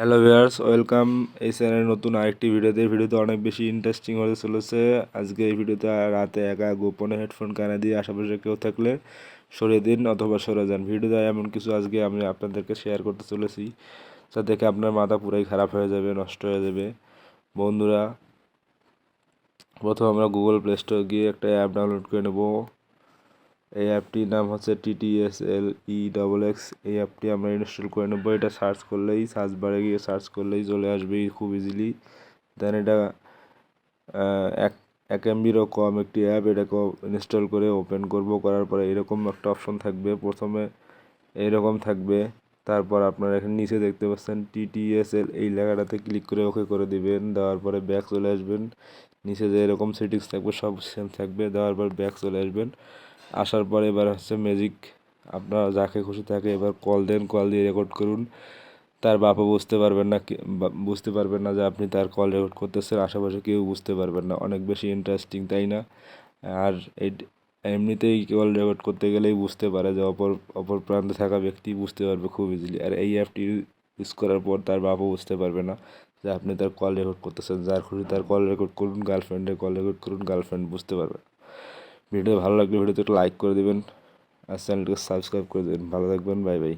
Hello viewers welcome এই চ্যানেলের নতুন আরেকটি ভিডিওতে ভিডিওতে অনেক বেশি ইন্টারেস্টিং হতে চলেছে। আজকে এই ভিডিওতে রাতে একা গোপনে হেডফোন কানে দিয়ে আশেপাশে কেউ থাকলে সরিয়ে দিন অথবা সরে যান। ভিডিওতে এমন কিছু আজকে আমি আপনাদেরকে শেয়ার করতে চলেছি, যা দেখে আপনার মাথা পুরাই খারাপ হয়ে যাবে, নষ্ট হয়ে যাবে। বন্ধুরা, প্রথম আমরা গুগল প্লে স্টোরে গিয়ে একটা অ্যাপ ডাউনলোড করে নেব। এই অ্যাপটির নাম হচ্ছে টিটিএসএল ই ডবল এক্স এই অ্যাপটি আমরা ইনস্টল করে নেব। এটা সার্চ করলেই, সার্চ বারে গিয়ে সার্চ করলেই চলে আসবে খুব ইজিলি দেন এটা এক এক এমবিরও কম একটি অ্যাপ। এটাকে ইনস্টল করে ওপেন করব। করার পরে এরকম একটা অপশন থাকবে। প্রথমে এইরকম থাকবে। তারপর আপনারা এখানে নিচে দেখতে পাচ্ছেন টিটিএসএল এই লেখাটাতে ক্লিক করে ওকে করে দিবেন। দেওয়ার পরে ব্যাক চলে আসবেন। নিচে যে এরকম সেটিংস থাকবে, সব সেম থাকবে। দেওয়ার পর ব্যাক চলে আসবেন। আসার পর এবার হচ্ছে ম্যাজিক আপনারা যাকে খুশি থাকে এবার কল দেন কল দিয়ে রেকর্ড করুন। তার বাবা বুঝতে পারবেন না বুঝতে পারবেন না যে আপনি তার কল রেকর্ড করতেছেন, আশেপাশে কেউ বুঝতে পারবেন না। অনেক বেশি ইন্টারেস্টিং তাই না? আর এই এমনিতেই কল রেকর্ড করতে গেলেই বুঝতে পারে যে অপর অপর প্রান্তে থাকা ব্যক্তি বুঝতে পারবে খুব ইজিলি আর এই অ্যাপটি ইউজ করার পর তার বাবা বুঝতে পারবে না যে আপনি তার কল রেকর্ড করতেছেন। যার খুশি তার কল রেকর্ড করুন গার্লফ্রেন্ডের কল রেকর্ড করুন গার্লফ্রেন্ড বুঝতে পারবে ভিডিও ভালো লাগলে ভিডিওতে একটা লাইক করে দেবেন আর চ্যানেলটাকে সাবস্ক্রাইব করে দেবেন। ভালো থাকবেন বাই বাই